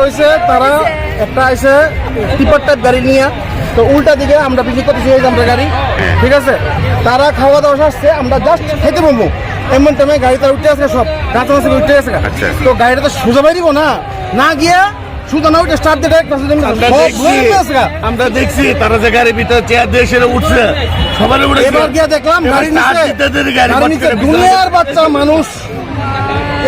হয়েছে তারা একটা আইসে টিপার টাইপ গাড়ি নিয়ে। তো উল্টা দিকে আমরা পিছিয়ে করতেছি আমরা গাড়ি। ঠিক আছে? তারা খাওয়া দাওয়া আসছে আমরা জাস্ট খেতে পারব এমন টাইমে গাড়িতে উঠতে আছে সব মাছ উঠতে আছে আচ্ছা। তো গাড়িটা তো সোজা বাইরিব না। না গিয়া সুদা না উঠে স্টার্ট দিয়ে আমরা দেখছি। তারা যে গাড়ির ভিতরে চেয়ার দিয়ে সেটা উঠছে। সবার উপরে এবার গিয়া দেখলাম গাড়ি এবার নিচে গাড়ি গাড়ি নিচে দুনিয়ার বাচ্চা মানুষ।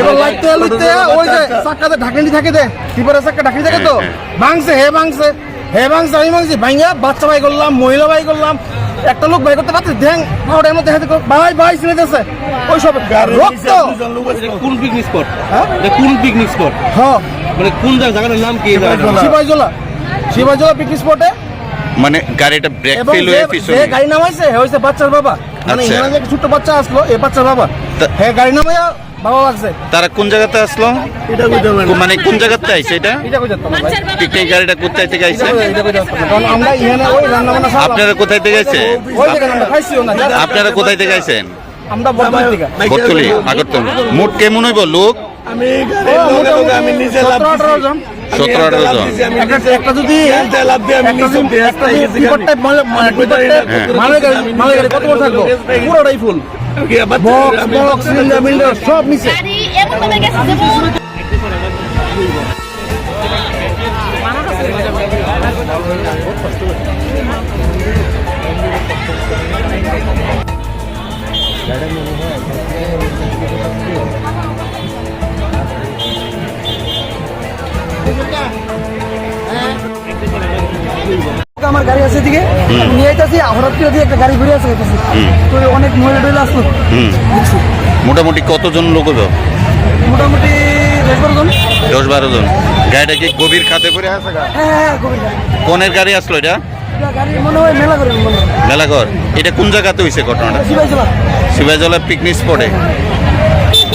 এবার লাইতে লইতে ওই যে চাক্কাতে ঢাকনি থাকে দে টিপারের চাক্কা ঢাকনি থাকে তো। ভাঙছে হে ভাঙছে হে ভাঙছে আমি ভাঙছি ভাঙিয়া বাচ্চা ভাই করলাম মহিলা ভাই করলাম একটা লোক ভাই করতে পারছে ধ্যাং ওটার মধ্যে হাতে ভাই ভাই ওই সব রক্ত। কোন পিকনিক স্পট হ্যাঁ? কোন পিকনিক স্পট হ্যাঁ। মানে কোন জায়গাটার নাম কি? শিবাইজলা। শিবাইজলা পিকনিক স্পটে মানে গাড়িটা ব্রেক ফেল হয়ে পিছনে। গাড়ি নামাইছে হইছে বাচ্চার বাবা। মানে আচ্ছা। এখানে যে একটা ছোট্ট বাচ্চা আসলো এই বাচ্চার বাবা। তা- হে গাড়ি নামাইয়া লাগছে। তারা কোন জায়গাতে আসলো? এটা মানে কোন জায়গাতে আইছে এটা? এটা গাড়িটা কোথায় থেকে আইছে? এটা কই যেতাম কারণ আমরা এখানে ওই রান্না বান্না সব আপনারা কোথায় থেকে আইছেন ওই দেখেন আমরা খাইছিও না। আপনারা কোথায় থেকে আইছেন? আমরা থেকে। আগরতলা। মোট কেমন হইব লোক? আমি নিজে লাভ সতেরো আঠারো জন। একটা যদি লাভ দিয়ে আমি একটা নিজে যদি বেশ একটা পেয়ে আমার গাড়ি আছে এদিকে। নিয়ে আইতাছি হঠাৎ করে দিয়ে একটা গাড়ি ঘুরে আসে গেছে তো অনেক মহিলা টহিলা আসলো। মোটামুটি কতজন লোক হইব? মোটামুটি দশ বারো জন। গাড়িটা কি গভীর খাতে পড়ে আছে গা? হ্যাঁ হ্যাঁ গভীর গাড়ি। আসলো এটা? হয় করে হয় মেলাঘর। এটা কোন জায়গাতে হইছে ঘটনাটা? শিবাজলা পিকনিক স্পটে।